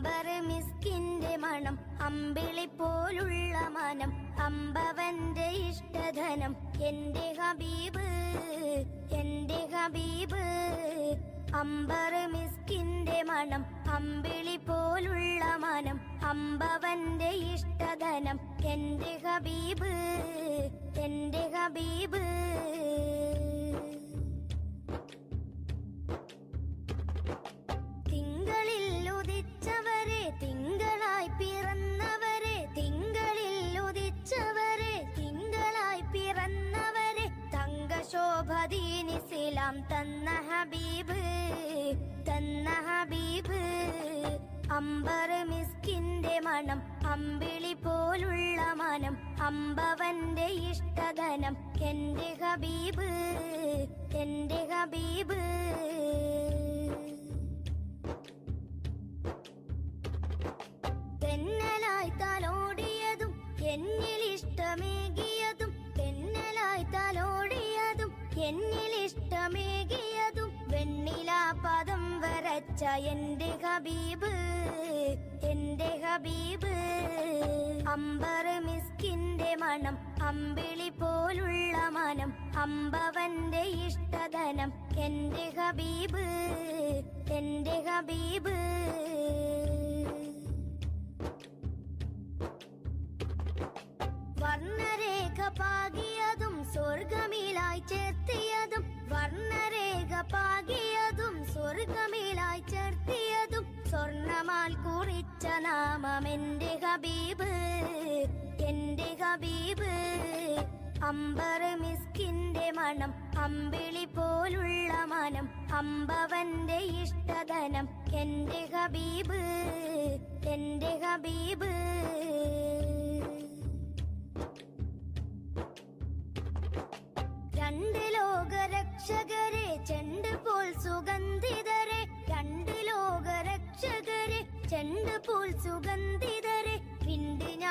അമ്പർ മിസ്കിന്റെ മണം അമ്പിളി പോലുള്ള മനം അമ്പവന്റെ ഇഷ്ടധനം. എന്റെ ഹബീബ് എന്റെ ഹബീബ് അമ്പർ മിസ്കിന്റെ മണം അമ്പിളി പോലുള്ള മനം അമ്പവന്റെ ഇഷ്ടധനം. എന്റെ ഹബീബ് എന്റെ ഹബീബ് തങ്കശോഭദീനിസിലാം തന്ന ഹബീബ് തന്ന ഹബീബ് അമ്പർ മിസ്കിന്റെ മണം അമ്പിളി പോലുള്ള മനം അമ്പവന്റെ ഇഷ്ടധനം എന്റെ ഹബീബ് എന്റെ ഹബീബ്. എന്നിൽ വെണ്ണില പദം വരച്ച എന്റെ ഹബീബ് എന്റെ ഹബീബ്. അമ്പർ മിസ്കിന്റെ മണം അമ്പിളി പോലുള്ള മനം അമ്പവന്റെ ഇഷ്ടധനം എന്റെ ഹബീബ് എന്റെ ഹബീബ്. വർണരേഖ പാകിയതും ചേർത്തിയതും വർണരേഖ പാകിയതും സ്വർഗമേലായി ചേർത്തിയതും സ്വർണമാൽ കുറിച്ച നാമം എന്റെ ഹബീബ് എന്റെ ഹബീബ്. അമ്പർ മിസ്കിന്റെ മണം അമ്പിളി പോലുള്ള മനം അമ്പവന്റെ ഇഷ്ടധനം എന്റെ ഹബീബ് എന്റെ ഹബീബ്.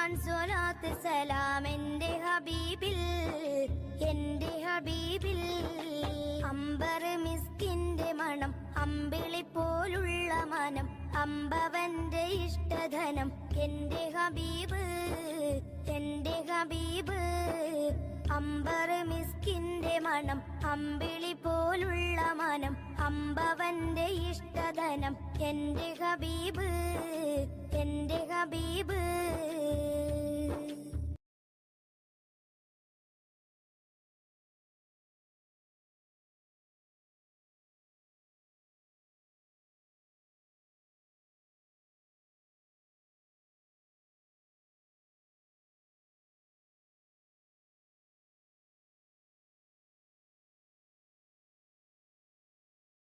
ഞാൻ സലാം എന്റെ ഹബീബിൽ എന്റെ ഹബീബിൽ. അമ്പർ മിസ്കിന്റെ മണം അമ്പിളി പോലുള്ള മനം അമ്പവന്റെ ഇഷ്ടധനം. എന്റെ ഹബീബ് എന്റെ ഹബീബ്. അമ്പർ മിസ്കിന്റെ മണം അമ്പിളി പോലുള്ള മനം അമ്പവന്റെ ഇഷ്ടധനം. എന്റെ ഹബീബ് എന്റെ ഹബീബ്.